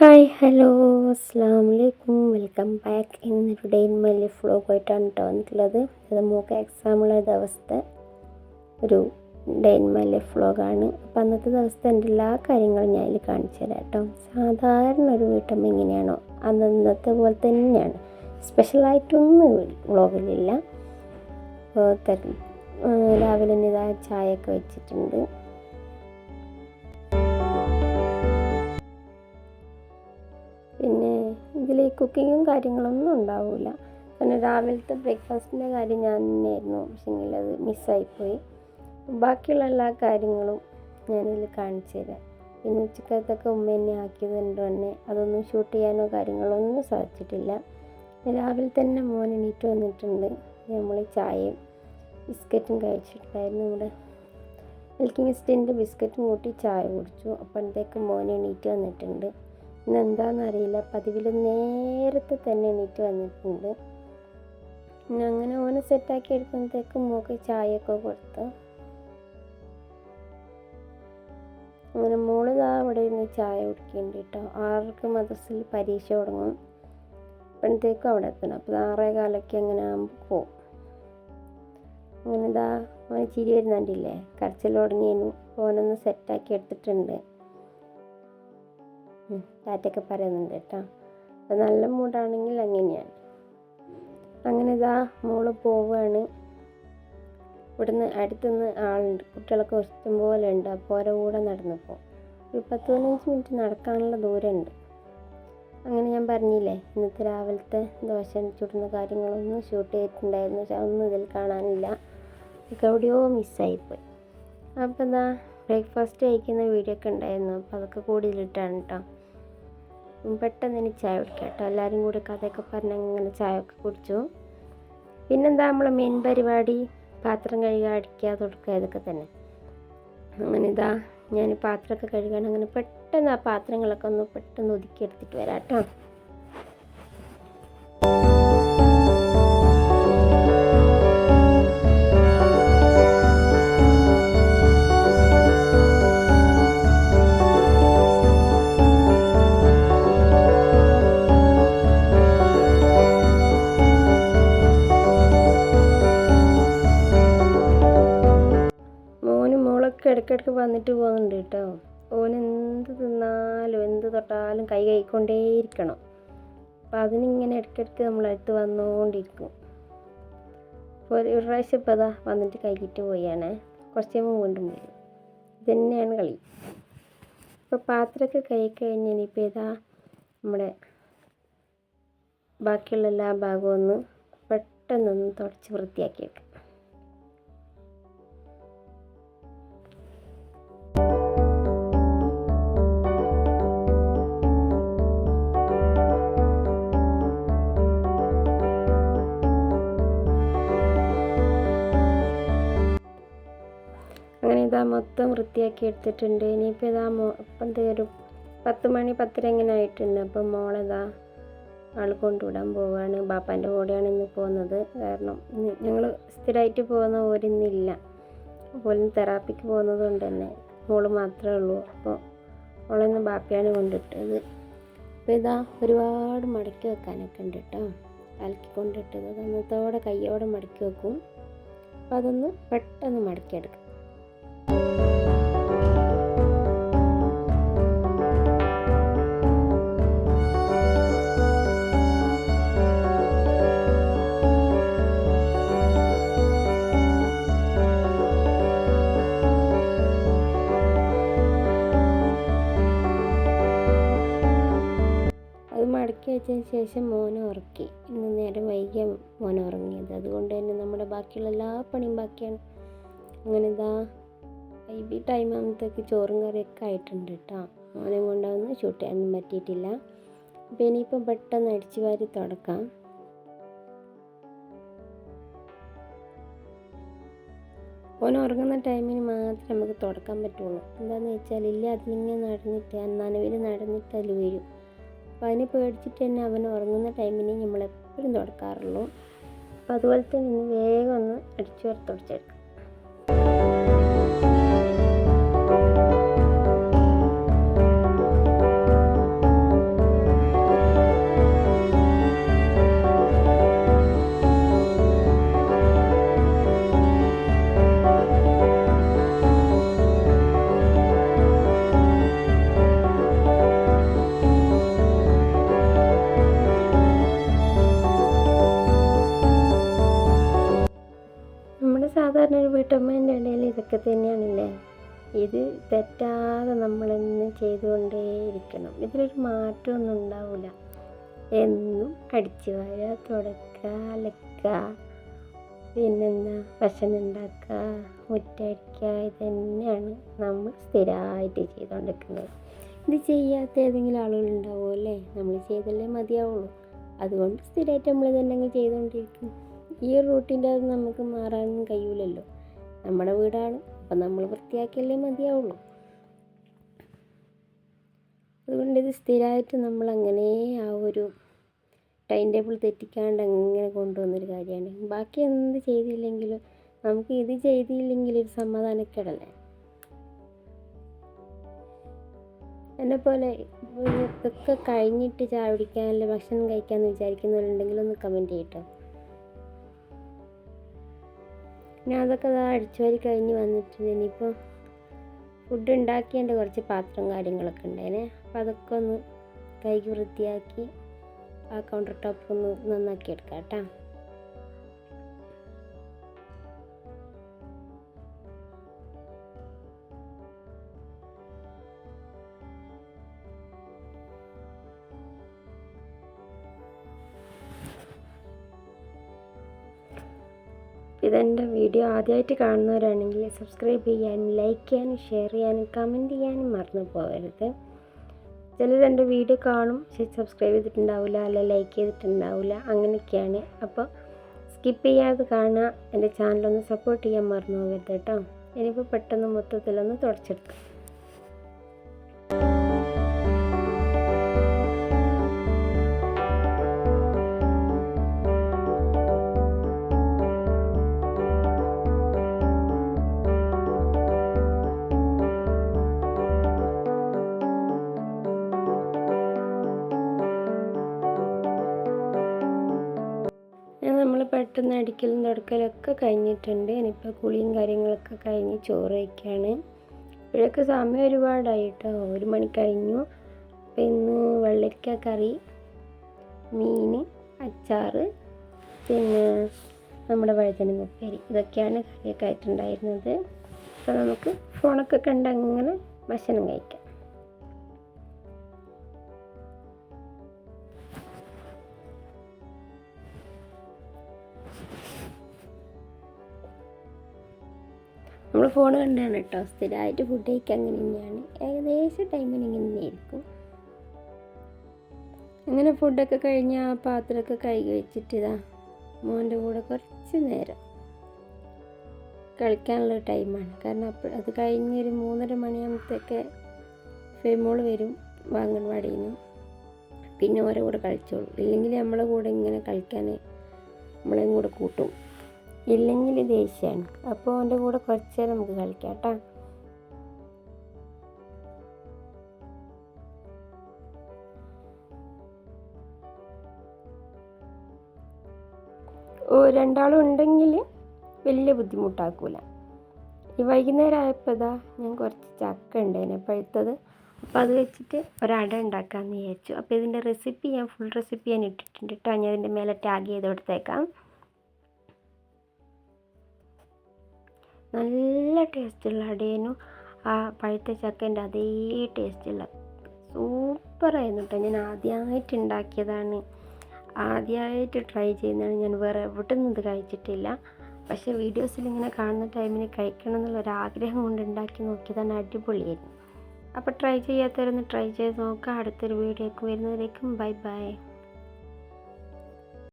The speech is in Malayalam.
ഹായ് ഹലോ അസ്സാം വലൈക്കും വെൽക്കം ബാക്ക്. ഇന്നൊരു ഡേ ഇൻ മൈ ലൈഫ് വ്ളോഗായിട്ടാണ് കേട്ടോ വന്നിട്ടുള്ളത്. അത് മോക്ക് എക്സാമുള്ള ദിവസത്തെ ഒരു ഡേ ഇൻ മൈ ലൈഫ് ഫ്ലോഗാണ് അപ്പോൾ അന്നത്തെ ദിവസത്തെ എന്റെ എല്ലാ കാര്യങ്ങളും ഞാൻ അതിൽ കാണിച്ചു തരാം കേട്ടോ സാധാരണ ഒരു വീട്ടമ്മ എങ്ങനെയാണോ അന്നത്തെ പോലെ തന്നെയാണ്. സ്പെഷ്യലായിട്ടൊന്നും വ്ളോഗിലില്ല രാവിലെ തന്നെ ഇതാ ചായയൊക്കെ വെച്ചിട്ടുണ്ട്. പിന്നെ ഇതിൽ കുക്കിങ്ങും കാര്യങ്ങളൊന്നും ഉണ്ടാവില്ല പിന്നെ രാവിലത്തെ ബ്രേക്ക്ഫാസ്റ്റിന്റെ കാര്യം ഞാൻ തന്നെയായിരുന്നു. പക്ഷേങ്കിൽ അത് മിസ്സായിപ്പോയി ബാക്കിയുള്ള എല്ലാ കാര്യങ്ങളും ഞാനിതിൽ കാണിച്ചു തരാം. പിന്നെ ഉച്ചക്കത്തൊക്കെ ഉമ്മ എന്നെ ആക്കിയത് കൊണ്ട് തന്നെ അതൊന്നും ഷൂട്ട് ചെയ്യാനോ കാര്യങ്ങളോ ഒന്നും സാധിച്ചിട്ടില്ല. രാവിലെ തന്നെ മോൻ എണീറ്റ് വന്നിട്ടുണ്ട്. നമ്മൾ ചായയും ബിസ്ക്കറ്റും കഴിച്ചിട്ടുണ്ടായിരുന്നു ഇവിടെ. മിൽക്കി മിസ്റ്റിന്റെ ബിസ്ക്കറ്റും കൂട്ടി ചായ കുടിച്ചു. അപ്പോഴത്തേക്ക് മോൻ എണീറ്റ് വന്നിട്ടുണ്ട്. ഇന്ന് എന്താണെന്ന് അറിയില്ല പതിവിൽ നേരത്തെ തന്നെ എണീറ്റ് വന്നിട്ടുണ്ട്. പിന്നെ അങ്ങനെ ഓനെ സെറ്റാക്കി എടുക്കുമ്പോഴത്തേക്ക് മോക്ക് ചായയൊക്കെ കൊടുത്ത്. അങ്ങനെ മോൾ ഇതാ അവിടെ ഇരുന്ന് ചായ കുടിക്കുന്നുണ്ട് കേട്ടോ. ആറരക്ക് മദ്രസിൽ പരീക്ഷ തുടങ്ങും. അപ്പോഴത്തേക്കും അവിടെ എത്തണം. അപ്പോൾ ആറേ കാലൊക്കെ അങ്ങനെ ആകുമ്പോൾ പോകും അങ്ങനെ ഇതാ അവന് ചിരി വരുന്നുണ്ടില്ലേ? കരച്ചിൽ തുടങ്ങിയതിനു ഓനൊന്ന് സെറ്റാക്കി എടുത്തിട്ടുണ്ട്. ഉം, ടാറ്റയൊക്കെ പറയുന്നുണ്ട് കേട്ടോ. അത് നല്ല മൂടാണെങ്കിൽ അങ്ങനെയാണ്. അങ്ങനെ ഇതാ മോൾ പോവുകയാണ് ഇവിടുന്ന് അടുത്തുനിന്ന് ആളുണ്ട്. കുട്ടികളൊക്കെ ഇഷ്ടം പോലെ ഉണ്ട്. അപ്പോൾ ഓരോ കൂടെ നടന്നു പോകും ഒരു പത്ത് പതിനഞ്ച് മിനിറ്റ് നടക്കാനുള്ള ദൂരമുണ്ട്. അങ്ങനെ ഞാൻ പറഞ്ഞില്ലേ ഇന്നത്തെ രാവിലത്തെ ദോശ ചുടുന്ന കാര്യങ്ങളൊന്നും ഷൂട്ട് ചെയ്തിട്ടുണ്ടായിരുന്നു. പക്ഷെ ഒന്നും ഇതിൽ കാണാനില്ല. ഒക്കെ എവിടെയോ മിസ്സായിപ്പോയി അപ്പോൾ എന്താ ബ്രേക്ക്ഫാസ്റ്റ് കഴിക്കുന്ന വീഡിയോ ഒക്കെ ഉണ്ടായിരുന്നു. അപ്പോൾ അതൊക്കെ കൂടി ഇതിലിട്ടാണ് കേട്ടോ. പെട്ടെന്ന് ഇനി ചായ കുടിക്കാം കേട്ടോ. എല്ലാവരും കൂടി കഥയൊക്കെ പറഞ്ഞ് അങ്ങനെ ചായ ഒക്കെ കുടിച്ചു. പിന്നെന്താ നമ്മളെ മെയിൻ പരിപാടി? പാത്രം കഴുകുക അടിക്കുക തുടക്കുക ഇതൊക്കെ തന്നെ. അങ്ങനെ ഇതാ ഞാൻ പാത്രമൊക്കെ കഴുകാൻ അങ്ങനെ പെട്ടെന്ന് ആ പാത്രങ്ങളൊക്കെ ഒന്ന് പെട്ടെന്ന് ഒതുക്കി എടുത്തിട്ട് വരാം കേട്ടോ. വന്നിട്ട് പോകുന്നുണ്ട് കേട്ടോ. ഓൻ എന്ത് തിന്നാലും എന്ത് തൊട്ടാലും കൈ കൈക്കൊണ്ടേയിരിക്കണം. അപ്പം അതിനിങ്ങനെ ഇടയ്ക്കിടയ്ക്ക് നമ്മളടുത്ത് വന്നുകൊണ്ടിരിക്കും ഒരു ഒരു പ്രാവശ്യം ഇപ്പോൾ അതാ വന്നിട്ട് കൈകിട്ട് പോയാണ്. കുറച്ച് കഴിയുമ്പോൾ വീണ്ടും വരും. ഇതന്നെയാണ് കളി. ഇപ്പോൾ പാത്രമൊക്കെ കൈ ഇനിയിപ്പോൾ ഇതാ നമ്മുടെ ബാക്കിയുള്ള എല്ലാ ഭാഗവും ഒന്ന് പെട്ടെന്നൊന്ന് തുടച്ച് വൃത്തിയാക്കി മൊത്തം വൃത്തിയാക്കി എടുത്തിട്ടുണ്ട്. ഇനിയിപ്പോൾ ഇതാ മോ ഇപ്പം ഒരു പത്ത് മണി പത്തര ഇങ്ങനെ ആയിട്ടുണ്ട്. അപ്പം മോളെതാ ആൾ കൊണ്ടുവിടാൻ പോവുകയാണ് ബാപ്പാന്റെ കൂടെയാണ് ഇന്ന് പോകുന്നത്. കാരണം ഞങ്ങൾ സ്ഥിരമായിട്ട് പോകുന്ന ഓരിന്നില്ല അതുപോലെ തെറാപ്പിക്ക് പോകുന്നത് കൊണ്ട് തന്നെ മോൾ മാത്രമേ ഉള്ളൂ. അപ്പോൾ മോളെന്ന് ബാപ്പയാണ് കൊണ്ടിട്ടത്. അപ്പോൾ ഇതാ ഒരുപാട് മടക്കി വെക്കാനൊക്കെ ഉണ്ട് കേട്ടോ. അലക്കി കൊണ്ടിട്ടത് അന്നത്തോടെ കയ്യോടെ മടക്കി വെക്കും. അപ്പോൾ അതൊന്ന് പെട്ടെന്ന് മടക്കിയെടുക്കാം. അത് വെച്ചതിന് ശേഷം മോനെ ഉറക്കി. ഇന്ന് നേരം വൈകിയ മോൻ ഉറങ്ങിയത്. അതുകൊണ്ട് തന്നെ നമ്മുടെ ബാക്കിയുള്ള എല്ലാ പണിയും ബാക്കിയാണ്. അങ്ങനെ ഇതാ വൈബി ടൈം ആകുമ്പോഴത്തേക്ക് ചോറും കറിയൊക്കെ ആയിട്ടുണ്ട് കേട്ടോ മോനെ കൊണ്ടാവുന്ന ഷൂട്ട് ചെയ്യാനൊന്നും പറ്റിയിട്ടില്ല. അപ്പോൾ ഇനിയിപ്പം പെട്ടെന്ന് അടിച്ചു വാരി തുടക്കാം. ഓൻ ഉറങ്ങുന്ന ടൈമിന് മാത്രമേ നമുക്ക് തുടക്കാൻ പറ്റുള്ളൂ. എന്താണെന്ന് വെച്ചാൽ ഇല്ല അതിലിങ്ങനെ നടന്നിട്ട് നനവിൽ നടന്നിട്ട് അതിൽ അപ്പോൾ അതിനെ പേടിച്ചിട്ട് തന്നെ അവൻ ഉറങ്ങുന്ന ടൈമിന് നമ്മൾ എപ്പോഴും തുടക്കാറുള്ളൂ. അപ്പോൾ അതുപോലെ തന്നെ വേഗം ഒന്ന് അടിച്ചു വരെ ഇതൊക്കെ തന്നെയാണല്ലേ? ഇത് തെറ്റാതെ നമ്മളെന്നും ചെയ്തുകൊണ്ടേയിരിക്കണം ഇതിലൊരു മാറ്റമൊന്നും ഉണ്ടാവില്ല എന്നും അടിച്ചു വാരുക തുടക്കുക അലക്കുക പിന്നെന്താ? ഭക്ഷണം ഉണ്ടാക്കുക മുറ്റടിക്കുക ഇതന്നെയാണ് നമ്മൾ സ്ഥിരമായിട്ട് ചെയ്തുകൊണ്ടിരിക്കുന്നത്. ഇത് ചെയ്യാത്ത ഏതെങ്കിലും ആളുകൾ ഉണ്ടാവുമോ നമ്മൾ ചെയ്തല്ലേ മതിയാവുള്ളൂ. അതുകൊണ്ട് സ്ഥിരമായിട്ട് നമ്മൾ ഇതന്നെ ചെയ്തുകൊണ്ടിരിക്കും ഈ റൂട്ടിന്റെ അത് നമുക്ക് മാറാനൊന്നും കഴിയൂലല്ലോ. നമ്മുടെ വീടാണ്. അപ്പം നമ്മൾ വൃത്തിയാക്കിയല്ലേ മതിയാവുള്ളൂ. അതുകൊണ്ട് ഇത് സ്ഥിരമായിട്ട് നമ്മൾ അങ്ങനെ ആ ഒരു ടൈം ടേബിൾ തെറ്റിക്കാണ്ട് അങ്ങനെ കൊണ്ടുവന്നൊരു കാര്യമാണ്. ബാക്കി എന്ത് ചെയ്തില്ലെങ്കിലും നമുക്ക് ഇത് ചെയ്തില്ലെങ്കിൽ ഒരു സമാധാനക്കേടല്ലേ? എന്നെ പോലെ ഇതൊക്കെ കഴിഞ്ഞിട്ട് ചായ കുടിക്കാൻ അല്ലെ ഭക്ഷണം കഴിക്കാമെന്ന് വിചാരിക്കുന്നവരുണ്ടെങ്കിൽ ഒന്ന് കമന്റ് ചെയ്യട്ടോ ഞാൻ അതൊക്കെ അത് അടിച്ചു വാരി കഴിഞ്ഞ് വന്നിട്ടുണ്ട്. ഇനിയിപ്പോൾ ഫുഡ് ഉണ്ടാക്കിയതിന്റെ കുറച്ച് പാത്രം കാര്യങ്ങളൊക്കെ ഉണ്ടായേനെ. അപ്പോൾ അതൊക്കെ ഒന്ന് കൈക്ക് വൃത്തിയാക്കി ആ കൗണ്ടർ ടോപ്പ് ഒന്ന് നന്നാക്കി എടുക്കാം കേട്ടോ. ഇതെന്റെ വീഡിയോ ആദ്യമായിട്ട് കാണുന്നവരാണെങ്കിൽ സബ്സ്ക്രൈബ് ചെയ്യാനും ലൈക്ക് ചെയ്യാനും ഷെയർ ചെയ്യാനും കമന്റ് ചെയ്യാനും മറന്നു പോകരുത്. ചിലർ എന്റെ വീഡിയോ കാണും പക്ഷേ സബ്സ്ക്രൈബ് ചെയ്തിട്ടുണ്ടാവില്ല അല്ല ലൈക്ക് ചെയ്തിട്ടുണ്ടാവില്ല അങ്ങനെയൊക്കെയാണ്. അപ്പോൾ സ്കിപ്പ് ചെയ്യാതെ കാണുക എന്റെ ചാനലൊന്ന് സപ്പോർട്ട് ചെയ്യാൻ മറന്നു പോകരുത് കേട്ടോ. ഇനിയിപ്പോൾ പെട്ടെന്ന് മൊത്തത്തിലൊന്ന് തുടച്ചെടുക്കാം. പെട്ടെന്ന് അടിക്കലും തുടക്കലൊക്കെ കഴിഞ്ഞിട്ടുണ്ട്. ഇനിയിപ്പോൾ കുളിയും കാര്യങ്ങളൊക്കെ കഴിഞ്ഞ് ചോറ് വയ്ക്കുകയാണ് ഇപ്പോഴൊക്കെ സമയം ഒരുപാടായി കേട്ടോ ഒരു മണി കഴിഞ്ഞു. അപ്പോൾ ഇന്ന് വെള്ളരിക്ക കറി മീൻ അച്ചാറ് പിന്നെ നമ്മുടെ വഴുതനങ്ങ ഉപ്പേരി. ഇതൊക്കെയാണ് കറിയൊക്കെ ആയിട്ടുണ്ടായിരുന്നത്. അപ്പോൾ നമുക്ക് ഫോണൊക്കെ കണ്ട് അങ്ങനെ ഭക്ഷണം കഴിക്കാം. നമ്മൾ ഫോൺ കണ്ടാണ് കേട്ടോ സ്ഥിരമായിട്ട് ഫുഡ് കഴിക്കാൻ അങ്ങനെ തന്നെയാണ്. ഏകദേശം ടൈമിന് ഇങ്ങനെ തന്നെയായിരിക്കും അങ്ങനെ ഫുഡൊക്കെ കഴിഞ്ഞ് ആ പാത്രമൊക്കെ കഴുകി വെച്ചിട്ട് ഇതാ മോന്റെ കൂടെ കുറച്ച് നേരം കളിക്കാനുള്ള ടൈമാണ് കാരണം അപ്പോൾ അത് കഴിഞ്ഞൊരു മൂന്നര മണിയാകുമ്പോഴത്തേക്ക് ഫെമോൾ വരും വാങ്ങൻവാടിയിൽ നിന്ന് പിന്നെ ഓരോ കൂടെ കളിച്ചോളൂ. ഇല്ലെങ്കിൽ നമ്മളെ കൂടെ ഇങ്ങനെ കളിക്കാൻ നമ്മളെയും കൂടെ കൂട്ടും. ഇല്ലെങ്കിൽ ദേഷ്യമാണ് അപ്പോൾ അവന്റെ കൂടെ കുറച്ച് നേരം നമുക്ക് കളിക്കാം കേട്ടോ. ഓ രണ്ടാളും ഉണ്ടെങ്കിൽ വലിയ ബുദ്ധിമുട്ടാക്കൂല. ഈ വൈകുന്നേരം ആയപ്പോൾ ഇതാ ഞാൻ കുറച്ച് ചക്ക ഉണ്ടായിന്. പഴുത്തത് അപ്പോൾ അത് വെച്ചിട്ട് ഒരട ഉണ്ടാക്കാമെന്ന് വിചാരിച്ചു. അപ്പോൾ ഇതിന്റെ റെസിപ്പി ഞാൻ ഫുൾ റെസിപ്പി ഞാൻ ഇട്ടിട്ടുണ്ട് കേട്ടോ. ഞാൻ ഇതിന്റെ മേലെ ടാഗ് ചെയ്ത് കൊടുത്തേക്കാം. നല്ല ടേസ്റ്റുള്ള അടേനും. ആ പഴുത്ത ചക്കേന്റെ അതേ ടേസ്റ്റുള്ള. സൂപ്പറായിരുന്നു കേട്ടോ ഞാൻ ആദ്യമായിട്ട് ഉണ്ടാക്കിയതാണ്. ആദ്യമായിട്ട് ട്രൈ ചെയ്യുന്നതാണ്. ഞാൻ വേറെ എവിടെ നിന്നും ഇത് കഴിച്ചിട്ടില്ല. പക്ഷേ വീഡിയോസിൽ ഇങ്ങനെ കാണുന്ന ടൈമിന് കഴിക്കണം എന്നുള്ളൊരാഗ്രഹം കൊണ്ട് ഉണ്ടാക്കി നോക്കിയതാണ്. അടിപൊളിയായിരുന്നു. അപ്പോൾ ട്രൈ ചെയ്യാത്തവരൊന്ന് ട്രൈ ചെയ്ത് നോക്കുക. അടുത്തൊരു വീഡിയോക്ക് വരുന്നവരേക്കും ബൈ ബൈ.